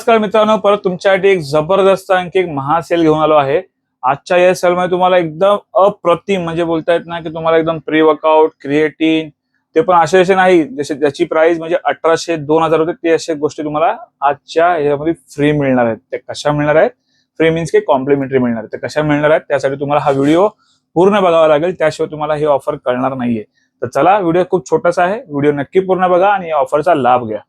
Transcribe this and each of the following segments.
नमस्कार मित्रांनो परत तुमच्यासाठी एक जबरदस्त आणखी एक महासेल घेऊन आलो आहे. आजच्या या सेल मध्ये तुम्हाला एकदम अप्रतिम म्हणजे बोलता येत ना की तुम्हाला एकदम प्री वर्कआउट क्रिएटिन ते पण असे असे नाही जसे ज्याची प्राइस म्हणजे अठराशे दोन हजार होते ते अशा गोष्टी तुम्हाला आजच्या याच्यामध्ये फ्री मिळणार आहेत. ते कशा मिळणार आहेत? फ्री मीन्स की कॉम्प्लिमेंटरी मिळणार आहेत. ते कशा मिळणार आहेत? त्यासाठी तुम्हाला हा व्हिडिओ पूर्ण बघावा लागेल. त्याशिवाय तुम्हाला हे ऑफर कळणार नाहीये. तर चला व्हिडिओ खूप छोटासा आहे. व्हिडिओ नक्की पूर्ण बघा आणि या ऑफरचा लाभ घ्या.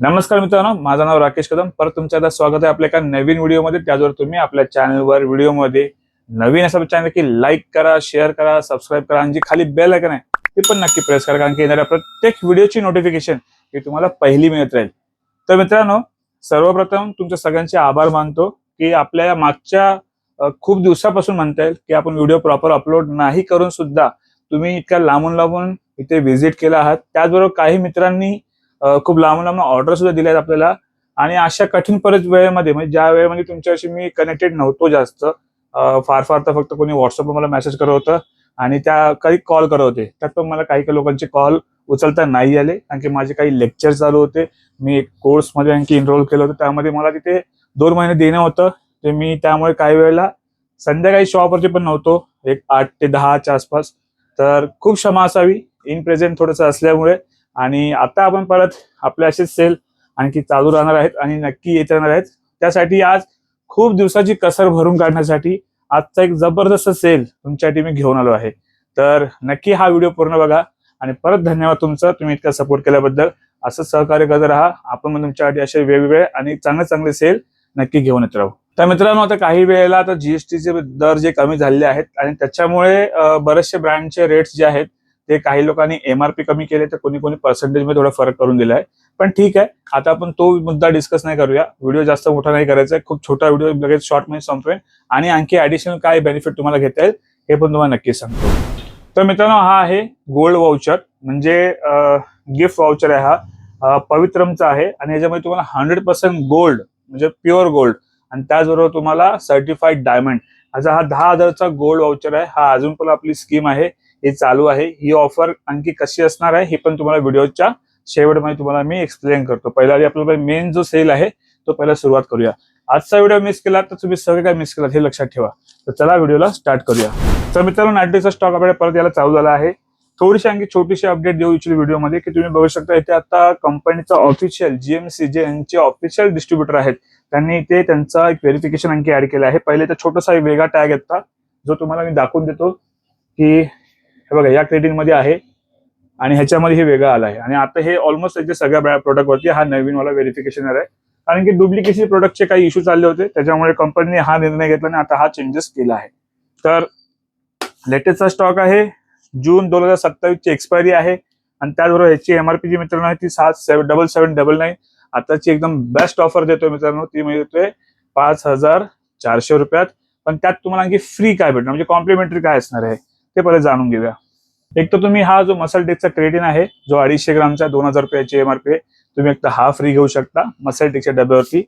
नमस्कार मित्रांनो माझं नाव राकेश कदम. परत तुमचं आता स्वागत आहे आपल्या एका नवीन व्हिडिओमध्ये. त्याचवर तुम्ही आपल्या चॅनलवर व्हिडिओमध्ये नवीन असं चॅनल की लाईक करा शेअर करा सबस्क्राईब करा आणि जी खाली बेल आहे का नाही ते पण नक्की प्रेस करा. कारण की येणाऱ्या प्रत्येक व्हिडिओची नोटिफिकेशन ही तुम्हाला पहिली मिळत राहील. तर मित्रांनो सर्वप्रथम तुमच्या सगळ्यांचे आभार मानतो की आपल्या या मागच्या खूप दिवसापासून म्हणता येईल की आपण व्हिडिओ प्रॉपर अपलोड नाही करून सुद्धा तुम्ही इतक्या लांबून लांबून इथे व्हिजिट केला आहात. त्याचबरोबर काही मित्रांनी खूप लांब लांब ऑर्डर सुद्धा दिल्या आहेत आपल्याला. आणि अशा कठीण परत वेळेमध्ये म्हणजे ज्या वेळेमध्ये तुमच्याशी मी कनेक्टेड नव्हतो जास्त फार फार तर फक्त कोणी व्हॉट्सअपवर मला मेसेज करत होतं. आणि त्या काही कॉल करत होते. त्यात पण मला काही काही लोकांचे कॉल उचलता नाही आले. कारण की माझे काही लेक्चर चालू होते. मी एक कोर्समध्ये आणखी इनरोल केलं होतं. त्यामध्ये मला तिथे दोन महिने देणं होतं. ते मी त्यामुळे काही वेळेला संध्याकाळी शॉपवरती पण नव्हतो. एक आठ ते दहाच्या आसपास. तर खूप क्षमा असावी. इन प्रेझेंट थोडंसं असल्यामुळे आणि आता आपण परत आपले असेच सेल आणखी चालू राहणार आहेत आणि नक्की येत राहणार आहेत. त्यासाठी आज खूप दिवसाची कसर भरून काढण्यासाठी आजचा एक जबरदस्त सेल तुमच्यासाठी मी घेऊन आलो आहे. तर नक्की हा व्हिडिओ पूर्ण बघा आणि परत धन्यवाद तुमचं तुम्ही इतका सपोर्ट केल्याबद्दल. असंच सहकार्य करत राहा. आपण मग तुमच्यासाठी असे वेगवेगळे आणि चांगले चांगले सेल नक्की घेऊन येत राहू. तर मित्रांनो आता काही वेळेला आता जीएसटीचे दर जे कमी झालेले आहेत आणि त्याच्यामुळे बरेचसे ब्रँडचे रेट्स जे आहेत ते काही लोकांनी एमआरपी कमी केले तर कोणी कोणी पर्सेंटेजमध्ये थोडा फरक करून दिलाय. पण ठीक आहे आता आपण तो मुद्दा डिस्कस नाही करूया. व्हिडिओ जास्त मोठा नाही करायचा आहे खूप छोटा व्हिडिओ लगेच शॉर्टमध्ये संपवेन. आणि आणखी ऍडिशनल काय बेनिफिट तुम्हाला घेता येईल हे पण तुम्हाला नक्की सांगतो. तर मित्रांनो हा आहे गोल्ड वाउचर म्हणजे गिफ्ट वाउचर आहे हा. पवित्रमचा आहे. आणि याच्यामध्ये तुम्हाला हंड्रेड पर्सेंट गोल्ड म्हणजे प्युअर गोल्ड आणि त्याचबरोबर तुम्हाला सर्टिफाईड डायमंड असा हा दहा हजारचा गोल्ड वाउचर आहे. हा अजून पण आपली स्कीम आहे. हे चालू आहे. ही ऑफर आणखी कशी असणार आहे हे पण तुम्हाला व्हिडिओच्या शेवटमध्ये तुम्हाला मी एक्सप्लेन करतो. पहिला आधी आपल्याला मेन जो सेल आहे तो पहिला सुरुवात करूया. आजचा व्हिडिओ मिस केला तर तुम्ही सगळे काय मिस केलात हे लक्षात ठेवा. तर चला व्हिडिओला स्टार्ट करूया. तर मित्रांनो नाईटचा स्टॉक आपल्याला परत याला चालू झाला आहे. थोडीशी आणखी छोटीशी अपडेट देऊ इच्छितो व्हिडिओमध्ये की तुम्ही बघू शकता इथे आता कंपनीचा ऑफिशियल जीएमसी जे यांचे ऑफिशियल डिस्ट्रीब्युटर आहेत. त्यांनी इथे त्यांचा एक व्हेरिफिकेशन आणखी ऍड केला आहे. पहिले तर छोटासा एक वेगळा टॅग येतात जो तुम्हाला मी दाखवून देतो की हे बघा या क्रेडिटमध्ये आहे आणि ह्याच्यामध्ये हे वेगळं आलं आहे. आणि आता हे ऑलमोस्ट त्याच्या सगळ्या प्रोडक्ट वरती हा नवीन वाला व्हेरिफिकेशन आहे. कारण की डुप्लिकेशन प्रोडक्टचे काही इश्यू चालले होते त्याच्यामुळे कंपनीने हा निर्णय घेतला आणि आता हा चेंजेस केला आहे. तर लेटेस्टचा स्टॉक आहे जून दोन हजार सत्तावीस ची एक्सपायरी आहे. आणि त्याचबरोबर ह्याची एमआरपी जी मित्रांनो आहे ती सात डबल सेवन डबल नाईन आताची एकदम बेस्ट ऑफर देतोय मित्रांनो ती म्हणजे देतोय पाच हजार चारशे रुपयात. पण त्यात तुम्हाला आणखी फ्री काय भेटणार? म्हणजे कॉम्प्लिमेंटरी काय असणार आहे? ते पहिले जाणून घेऊया. एक तर तुम्ही हा जो मसल टेकचा क्रेडिन आहे जो अडीचशे ग्रामचा दोन हजार रुपयाची एमआरपी आहे तुम्ही एक तर हा फ्री घेऊ शकता मसल टेकच्या डब्यावरती.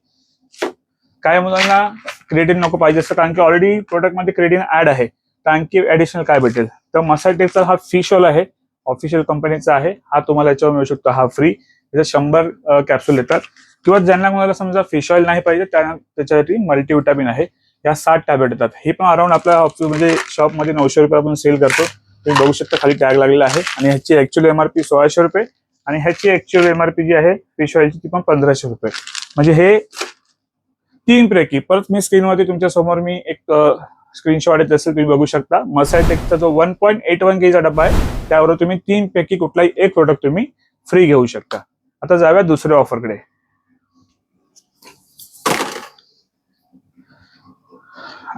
काय मुलांना क्रेडिट नको पाहिजे असतं कारण की ऑलरेडी प्रोडक्टमध्ये क्रेडिट ऍड आहे. तर आणखी ऍडिशनल काय भेटेल? तर मसाल टेकचा हा फिशॉल आहे ऑफिशियल कंपनीचा आहे हा तुम्हाला याच्यावर मिळू शकतो हा फ्री त्याच्यात शंभर कॅप्सूल येतात. किंवा ज्यांना कोणाला समजा फिश ऑइल नाही पाहिजे त्यांना त्याच्यासाठी मल्टीविटामिन आहे. या सात टॅबलेट येतात. हे पण अराउंड आपल्या म्हणजे शॉपमध्ये नऊशे रुपये आपण सेल करतो. तुम्ही बघू शकता खाली टॅग लागलेला आहे. आणि ह्याची ऍक्च्युअल एमआरपी सोळाशे रुपये. आणि ह्याची ऍक्च्युअल एमआरपी जी आहे फिश ती पण पंधराशे रुपये. म्हणजे हे तीन पैकी परत मी स्क्रीनवरती तुमच्यासमोर मी एक स्क्रीनशॉट येत असेल तुम्ही बघू शकता. मसायटेकचा जो वन पॉईंट एट वन केचा डब्बा आहे त्यावर तुम्ही तीन पैकी कुठलाही एक प्रोडक्ट तुम्ही फ्री घेऊ शकता. आता जाऊया दुसऱ्या ऑफरकडे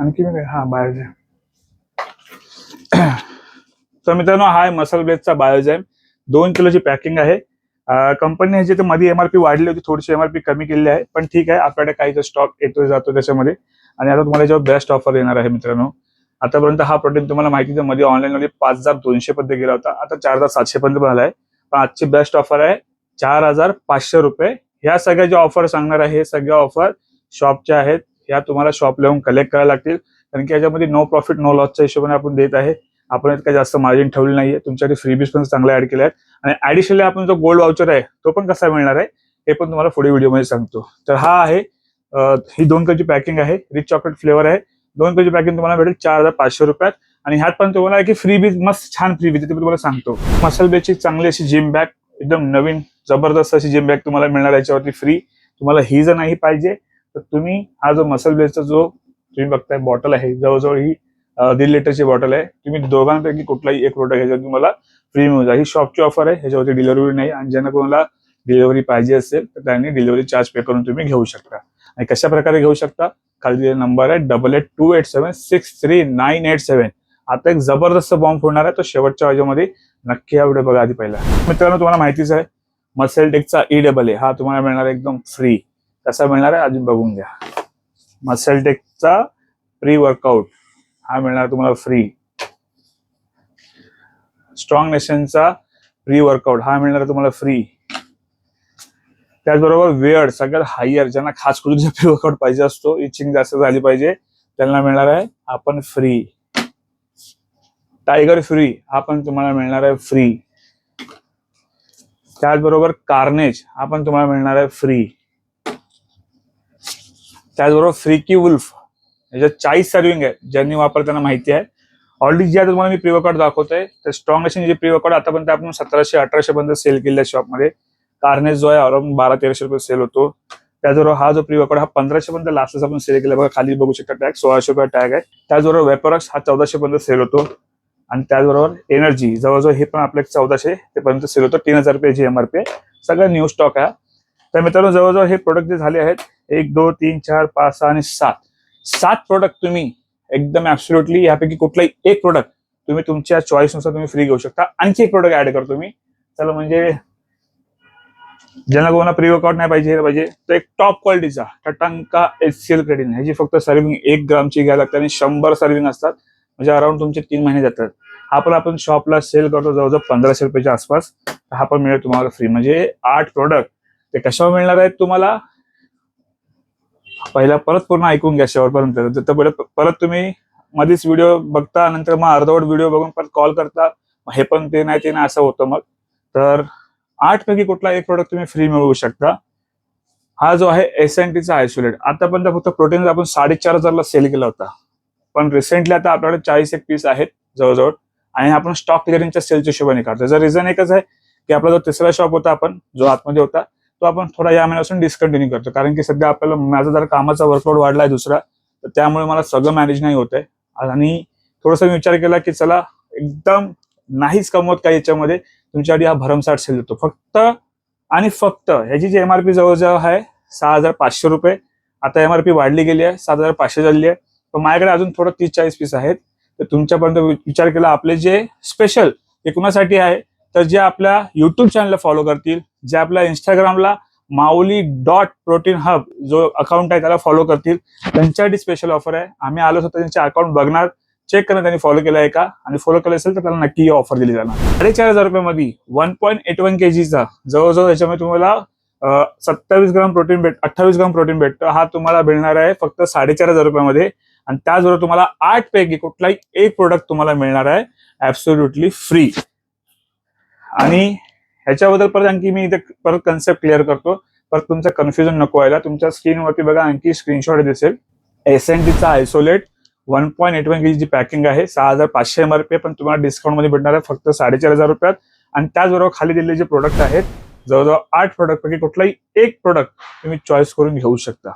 आणखी काय हा बायोजॅम. तर मित्रांनो हा आहे मसाल ब्लेडचा बायोजॅम. दोन किलोची पॅकिंग आहे. कंपनी ह्याची तर मध्ये एमआरपी वाढली होती थोडीशी एमआरपी कमी केली आहे. पण ठीक आहे आपल्याकडे काही स्टॉक येतो जातो त्याच्यामध्ये. आणि आता तुम्हाला जेव्हा बेस्ट ऑफर येणार आहे मित्रांनो. आतापर्यंत हा प्रोटीन तुम्हाला माहिती आहे मध्ये ऑनलाईन मध्ये पाच हजार दोनशे पर्यंत गेला होता. आता चार हजार सातशे पर्यंत पण आहे. पण आजची बेस्ट ऑफर आहे चार हजार पाचशे रुपये. ह्या सगळ्या ज्या ऑफर सांगणार आहे हे सगळ्या ऑफर शॉपच्या आहेत. ह्या तुम्हाला शॉप येऊन कलेक्ट करायला लागतील. कारण की याच्यामध्ये नो प्रॉफिट नो लॉसच्या हिशोबाने आपण देत आहे. आपण इतका जास्त मार्जिन ठेवलं नाहीये. तुमच्याकडे फ्रीबीज पण चांगला ऍड केले आहेत. आणि ऍडिशनली आपण जो गोल्ड वाउचर आहे तो पण कसा मिळणार आहे हे पण तुम्हाला पुढे व्हिडिओमध्ये सांगतो. तर हा आहे ही दोन कलची पॅकिंग आहे. रिच चॉकलेट फ्लेवर आहे. दोन कलची पॅकिंग तुम्हाला भेटेल चार हजार पाचशे रुपयात. आणि ह्यात पण तुम्हाला आहे की फ्रीबीज मस्त छान फ्रीबीज ते मी तुम्हाला सांगतो. मसल बेची चांगली अशी जिम बॅग एकदम नवीन जबरदस्त अशी जिम बॅग तुम्हाला मिळणार याच्यावरती फ्री तुम्हाला ही जर नाही पाहिजे तर तुम्ही हा जो मसल बेसचा जो तुम्ही बघताय बॉटल आहे जवळजवळ ही दीड लिटरची बॉटल आहे. तुम्ही दोघांपैकी कुठलाही एक प्रोडक्ट घ्यायचा तुम्हाला फ्री मिळून जाईल. ही शॉपची ऑफर आहे ह्याच्यावरती डिलिव्हरी नाही आणि ज्यांना कोणाला डिलिव्हरी पाहिजे असेल तर त्यांनी डिलिव्हरी चार्ज पे करून तुम्ही घेऊ शकता. आणि कशा प्रकारे घेऊ शकता? खाली दिलेला नंबर आहे double eight two eight seven six three nine eight seven आता एक जबरदस्त बॉम्ब फोडणार आहे तो शेवटच्या वाजेमध्ये नक्की हा व्हिडिओ बघा आधी पहिला. मित्रांनो तुम्हाला माहितीच आहे मसेल टेकचा ई डबल ए हा तुम्हाला मिळणार एकदम फ्री कसा मिळणार आहे अजून बघून घ्या. मसल टेकचा प्री वर्कआउट हा मिळणार तुम्हाला फ्री स्ट्रॉंग नेशनचा प्री वर्कआउट हा मिळणार तुम्हाला फ्री त्याचबरोबर वेअर सगळ्यात हायर ज्यांना खास करून प्री वर्कआउट पाहिजे असतो इचिंग जास्त झाली पाहिजे त्यांना मिळणार आहे आपण फ्री टायगर फ्री हा पण तुम्हाला मिळणार आहे फ्री त्याचबरोबर कार्नेज हा पण तुम्हाला मिळणार आहे फ्री त्याचबरोबर फ्रिकी वुल्फ याच्यात चाळीस सर्विंग आहे ज्यांनी वापर त्यांना माहिती आहे. ऑलरेडी जे आता तुम्हाला मी प्री दाखवतोय तर स्ट्रॉंग असे जे प्री आतापर्यंत आपण सतराशे अठराशे पर्यंत सेल केलेल्या शॉपमध्ये कार्नेस जो आहे अराउंड बारा तेराशे रुपये सेल होतो. त्याचबरोबर हा जो प्री हा पंधराशे पर्यंत लास्टच आपण सेल केला. बघा खाली बघू शकता टॅग सोळाशे रुपये टॅग आहे. त्याचबरोबर वेपरॉक्स हा चौदाशे पर्यंत सेल होतो. आणि त्याचबरोबर एनर्जी जवळजवळ हे पण आपल्या चौदाशे ते पर्यंत सेल होतो. तीन हजार रुपये जी एम आर पी आहे. सगळं न्यू स्टॉक आहे. तर मित्रांनो जवळजवळ हे प्रोडक्ट जे झाले आहेत एक दोन तीन चार पाच सहा आणि सात. सात प्रोडक्ट तुम्ही एकदम ऍब्सोल्युटली यापैकी कुठलाही एक प्रोडक्ट तुम्ही तुमच्या चॉईसनुसार तुम्ही फ्री घेऊ शकता. आणखी एक प्रोडक्ट ऍड करतो मी चला म्हणजे ज्यांना कोणाला प्री वर्कआउट नाही पाहिजे पाहिजे तर एक टॉप क्वालिटीचा टटांका एच सी एल क्रेडिन ह्याची फक्त सर्विंग एक ग्रामची घ्यायला लागते आणि शंभर सर्विंग असतात. म्हणजे अराउंड तुमचे तीन महिने जातात. हा पण आपण शॉपला सेल करतो जवळजवळ पंधराशे रुपयाच्या आसपास. हा पण मिळेल तुम्हाला फ्री म्हणजे आठ प्रोडक्ट ते कशावर मिळणार आहेत तुम्हाला? पहिला परत पूर्ण ऐकून घ्या शेवटपर्यंत. तर परत तुम्ही मध्येच व्हिडिओ बघता नंतर मग अर्धवट व्हिडिओ बघून परत कॉल करता. हे पण ते नाही ते नाही असं होतं मग. तर आठ पैकी कुठला एक प्रोडक्ट तुम्ही फ्री मिळवू शकता? हा जो आहे एस एन टीचा आयसोलेट आतापर्यंत फक्त प्रोटीन आपण साडेचार हजारला सेल केला होता. पण रिसेंटली आता आपल्याकडे चाळीस एक पीस आहेत जवळजवळ. आणि आपण स्टॉक क्लिअरिंगच्या सेलच्या हिशोबाने काढतो. त्याचं रिझन एकच आहे की आपला जो तिसरा शॉप होता आपण जो आतमध्ये होता तो आपण थोडा या महिन्यापासून डिस्कंटिन्यू करतो कारण की सध्या आपल्याला माझा जर कामाचा वर्कलोड वाढलाय दुसरा तर त्यामुळे मला सगळं मॅनेज नाही होत आहे आणि थोडासा मी विचार केला की चला एकदम नाहीच कमवत काही याच्यामध्ये तुमच्यासाठी हा भरमसाठ सेल देतो. फक्त आणि फक्त ह्याची जी एमआरपी जवळजवळ आहे सहा हजार पाचशे रुपये. आता एमआरपी वाढली गेली आहे सात हजार पाचशे झाली आहे. पण माझ्याकडे अजून थोडं तीस चाळीस पीस आहेत. तर तुमच्यापर्यंत वि- विचार केला आपले जे स्पेशल ते कुणासाठी आहे? तर जे आपल्या युट्यूब चॅनलला फॉलो करतील जे आपल्या इंस्टाग्रामला माऊली डॉट प्रोटीन हब जो अकाउंट आहे त्याला फॉलो करतील. त्यांच्यासाठी स्पेशल ऑफर आहे. आम्ही आलो होतो त्यांचे अकाउंट बघणार. चेक करणं त्यांनी फॉलो केलं आहे का? आणि फॉलो केलं असेल तर त्याला नक्की ऑफर दिली जाणार. साडेचार हजार रुपयामध्ये वन पॉईंट एट वन केजीचा जवळजवळ त्याच्यामध्ये तुम्हाला सत्तावीस ग्राम प्रोटीन भेट अठ्ठावीस ग्राम प्रोटीन भेटतं. हा तुम्हाला मिळणार आहे फक्त साडेचार हजार रुपयामध्ये. आणि त्याचबरोबर तुम्हाला आठ पैकी कुठलाही एक प्रोडक्ट तुम्हाला मिळणार आहे. ऍब्सोल्युटली फ्री आणि ह्याच्याबद्दल परत आणखी मी इथे परत कन्सेप्ट क्लिअर करतो. परत तुमचं कन्फ्युजन नको व्हायला. तुमच्या स्क्रीनवरती बघा आणखी स्क्रीनशॉट दिसेल. एस एन टीचा isolate one point eight one G packing आहे सहा हजार पाचशे एम आर पी पण तुम्हाला डिस्काउंटमध्ये भेटणार आहे फक्त साडेचार हजार रुपयात. आणि त्याचबरोबर खाली दिलेले जे प्रोडक्ट आहेत जवळजवळ आठ प्रोडक्ट पैकी कुठलाही एक प्रोडक्ट तुम्ही चॉईस करून घेऊ शकता.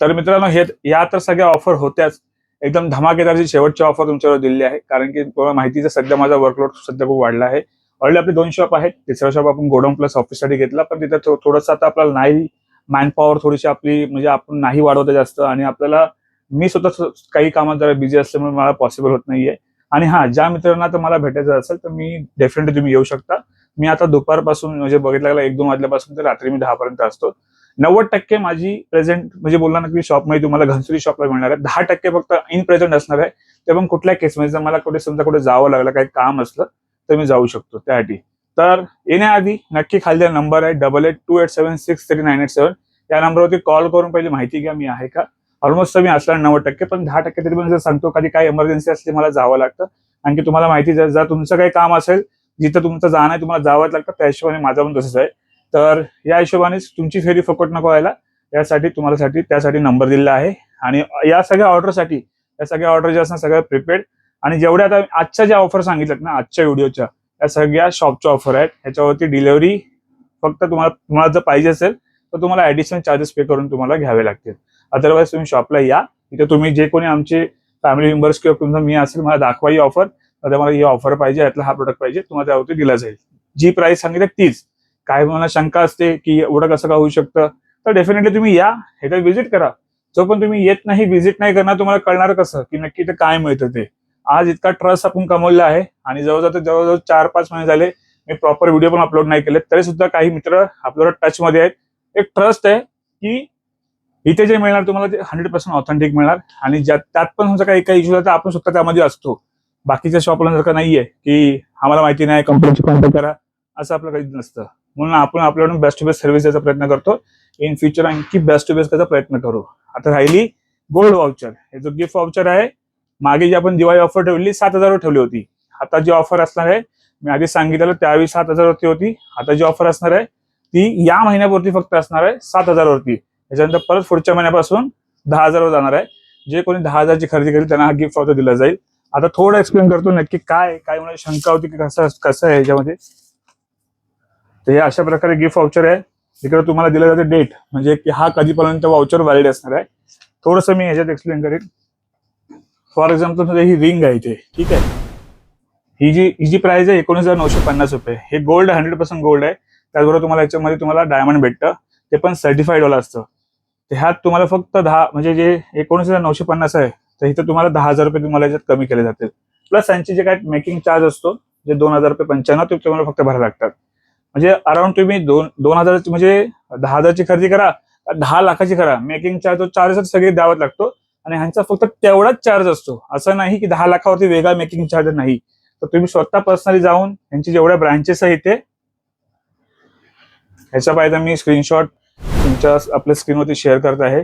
तर मित्रांनो हे या तर सगळ्या ऑफर होत्याच. एकदम धमाकेदारची शेवटची ऑफर तुमच्यावर दिलेली आहे. कारण की तुम्हाला माहितीच सध्या माझा वर्कलोड सध्या खूप वाढला आहे. ऑलरेडी आपले दोन शॉप आहेत. तिसरा शॉप आपण गोडाऊन प्लस ऑफिससाठी घेतला. पण तिथे थोडंसं आता आपल्याला नाही मॅन पॉवर थोडीशी आपली म्हणजे आपण नाही वाढवता जास्त. आणि आपल्याला मी स्वतः काही कामात जरा बिझी असल्यामुळे मला पॉसिबल होत नाहीये. आणि हा ज्या मित्रांना तर मला भेटायचं असेल तर मी डेफिनेटली तुम्ही येऊ शकता. मी आता दुपारपासून म्हणजे बघितलं गेलं एक दोन वाजल्यापासून तर रात्री मी दहापर्यंत असतो. नव्वद टक्के माझी प्रेझेंट म्हणजे बोलला ना की शॉपमध्ये तुम्हाला घनसुरी शॉपला मिळणार आहे. दहा टक्के फक्त इन प्रेझेंट असणार आहे. ते पण कुठल्या केसमध्ये जर मला कुठे समजा कुठे जावं लागलं काही काम असलं तर मी जाऊ शकतो त्यासाठी. तर येण्याआधी नक्की खाली नंबर आहे double eight two eight seven six three nine eight seven या नंबरवरती कॉल करून पहिली माहिती घ्या मी आहे का? ऑलमोस्ट मी असणार नव्वद टक्के पण दहा टक्के तरी पण जर सांगतो कधी काय इमर्जन्सी असली मला जावं लागतं. आणखी तुम्हाला माहिती जर जर तुमचं काही काम असेल जिथं तुमचं जाणं आहे तुम्हाला जावंच लागतं त्या हिशोबाने माझं पण तसंच आहे. तर या हिशोबानेच तुमची फेरी फुकट नको व्हायला. यासाठी तुम्हाला साठी त्यासाठी नंबर दिलेला आहे. आणि या सगळ्या ऑर्डरसाठी या सगळ्या ऑर्डर जे असणार सगळ्या प्रिपेड आणि जेवढ्या आता आजच्या ज्या ऑफर सांगितल्यात ना आजच्या व्हिडिओच्या या सगळ्या शॉपच्या ऑफर आहेत. ह्याच्यावरती डिलिव्हरी फक्त तुम्हाला तुम्हाला जर पाहिजे असेल तर तुम्हाला ऍडिशनल चार्जेस पे करून तुम्हाला घ्यावे लागतील. अदरवाईज तुम्ही शॉपला या. इथे तुम्ही जे कोणी आमचे फॅमिली मेंबर्स किंवा तुमचा मी असेल मला दाखवा ही ऑफर तर मला ही ऑफर पाहिजे यातला हा प्रोडक्ट पाहिजे तुम्हाला त्यावरती दिला जाईल. जी प्राइस सांगितली तीच. काय मला शंका असते की एवढं कसं का होऊ शकतं? तर डेफिनेटली तुम्ही या हे तर व्हिजिट करा. जो पण तुम्ही येत नाही व्हिजिट नाही करणार तुम्हाला कळणार कसं? की नक्की ते काय मिळतं ते. आज इतका ट्रस्ट आपण कमवला आहे आणि जवळजवळ जवळजवळ चार पाच महिने झाले मी प्रॉपर व्हिडिओ पण अपलोड नाही केले तरी सुद्धा काही मित्र आपल्याला टच मध्ये आहेत. एक ट्रस्ट आहे की इथे जे मिळणार तुम्हाला ते हंड्रेड पर्सेंट ऑथेंटिक मिळणार. आणि ज्यात त्यात पण समजा काही काही इश्यू तर आपण स्वतः त्यामध्ये असतो. बाकीच्या शॉपला सारखं नाहीये की आम्हाला माहिती नाही कंपनीची कॉन्टॅक्ट करा असं आपलं काहीच नसतं. म्हणून आपण आपल्याकडून बेस्ट टू बेस्ट सर्व्हिस द्यायचा प्रयत्न करतो. इन फ्युचर आणखी बेस्ट टू बेस्ट करायचा प्रयत्न करू. आता राहिली गोल्ड वाउचर हे जो गिफ्ट वाउचर आहे मागे जी आपण दिवाळी ऑफर ठेवली सात हजारवर ठेवली होती. आता जी ऑफर असणार आहे मी आधी सांगितलेलं त्यावेळी सात हजारवरती होती. आता जी ऑफर असणार आहे ती या महिन्यापुरती फक्त असणार आहे सात हजारवरती. त्याच्यानंतर परत पुढच्या महिन्यापासून दहा हजारवर जाणार आहे. जे कोणी दहा हजारची खरेदी करेल त्यांना हा गिफ्ट ऑफर दिला जाईल. आता थोडं एक्सप्लेन करतो नक्की काय काय म्हणजे शंका होती की कसं कसं आहे याच्यामध्ये. तर हे अशा प्रकारे गिफ्ट वाउचर आहे. तिकडे तुम्हाला दिलं जाते डेट म्हणजे की हा कधीपर्यंत वाउचर व्हॅलिड असणार आहे. थोडंसं मी ह्याच्यात एक्सप्लेन करेन. फॉर एक्झाम्पल ही रिंग आहे इथे ठीक आहे? ही जी ही जी प्राइस आहे एकोणीस हजार नऊशे पन्नास रुपये. हे गोल्ड हंड्रेड पर्सेंट गोल्ड आहे. त्याचबरोबर तुम्हाला याच्यामध्ये तुम्हाला डायमंड भेटतं. ते पण सर्टिफाईड वाला असतं. ते ह्यात तुम्हाला फक्त दहा म्हणजे जे एकोणीस हजार नऊशे पन्नास आहे तर इथं तुम्हाला दहा हजार रुपये तुम्हाला याच्यात कमी केले जातील. प्लस त्यांचे जे काय मेकिंग चार्ज असतो जे दोन हजार रुपये पंच्याण्णव ते तुम्हाला फक्त भरायला लागतात. म्हणजे अराउंड तुम्ही दोन दोन हजार म्हणजे दहा हजारची खरेदी करा दहा लाखाची करा. मेकिंग चार्ज चार्ज सगळे द्यावाच लागतो. आणि ह्यांचा फक्त तेवढाच चार्ज असतो. असं नाही की दहा लाखावरती वेगळा मेकिंग चार्ज नाही. तर तुम्ही स्वतः पर्सनली जाऊन यांची जेवढ्या ब्रांचेस आहेत ते ह्याच्या पाहिजे मी स्क्रीनशॉट तुमच्या आपल्या स्क्रीनवरती शेअर करत आहे.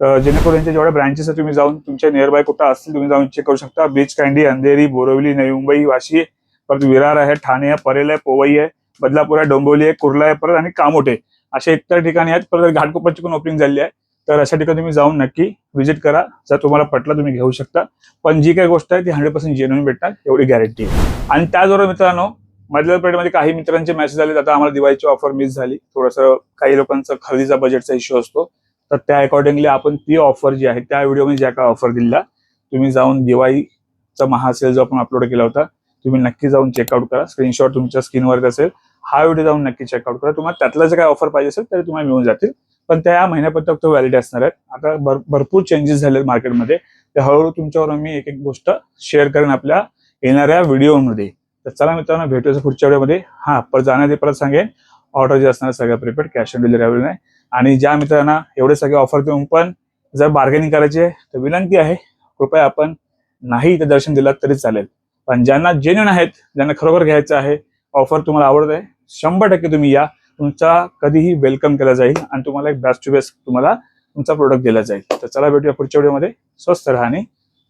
तर जेणेकरून यांच्या जेवढ्या ब्रांचेस आहेत तुम्ही जाऊन तुमच्या नियरबाय कुठं असतील तुम्ही जाऊन चेक करू शकता. बीच कँडी अंधेरी बोरवली नवी मुंबई वाशी परत विरार आहे ठाणे आहे परेल आहे पोवई आहे बदलापूर आहे डोंबोली आहे कुर्ला आहे परत आणि कामोटे अशा इतर ठिकाणी आहेत. परत घाटकोपरची पण ओपनिंग झाली आहे. तर अशा ठिकाणी तुम्ही जाऊन नक्की व्हिजिट करा. जर तुम्हाला पटलं तुम्ही घेऊ शकता. पण जी काही गोष्ट आहे ती हंड्रेड पर्सेंट जेन्युन भेटणार एवढी गॅरंटी आहे आणि त्याचबरोबर मित्रांनो मधल्या पेठमध्ये काही मित्रांचे मेसेज आले आता आम्हाला दिवाळीची ऑफर मिस झाली. थोडंसं काही लोकांचं खरेदीचा बजेटचा इश्यू असतो. तर त्या अकॉर्डिंगली आपण ती ऑफर जी आहे त्या व्हिडिओमध्ये ज्या काय ऑफर दिला तुम्ही जाऊन दिवाळीचा महासेल जो आपण अपलोड केला होता तुम्ही नक्की जाऊन चेकआउट करा. स्क्रीनशॉट तुमच्या स्क्रीनवर असेल. हा व्हिडिओ जाऊन नक्की चेकआउट करा. तुम्हाला त्यातला जे काय ऑफर पाहिजे असेल तरी तुम्हाला मिळून जातील. पण त्या महिन्यापर्यंत फक्त व्हॅलिड असणार आहेत. आता भर- भरपूर चेंजेस झाले मार्केटमध्ये ते हळूहळू तुमच्यावर मी एक एक गोष्ट शेअर करेन आपल्या येणाऱ्या व्हिडिओमध्ये तर चला मित्रांनो भेटूया पुढच्या व्हिडिओमध्ये हा परत जाण्याआधी परत सांगेन ऑर्डर जे असणार सगळ्या prepaid cash on delivery available नाही. आणि ज्या मित्रांना एवढे सगळे ऑफर देऊन पण जर बार्गेनिंग करायची आहे तर विनंती आहे कृपया आपण नाही इथे दर्शन दिलात तरी चालेल. पण ज्यांना जेन्युन आहेत ज्यांना खरोखर घ्यायचं आहे ऑफर तुम्हाला आवडत आहे शंभर टक्के तुम्ही या. तुमचा कधीही वेलकम केला जाईल आणि तुम्हाला एक बेस्ट टू बेस्ट तुम्हाला तुमचा प्रोडक्ट दिला जाईल. तर चला भेटूया पुढच्या व्हिडिओमध्ये स्वस्त राहा आणि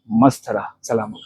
मस्त राहा. चला मग.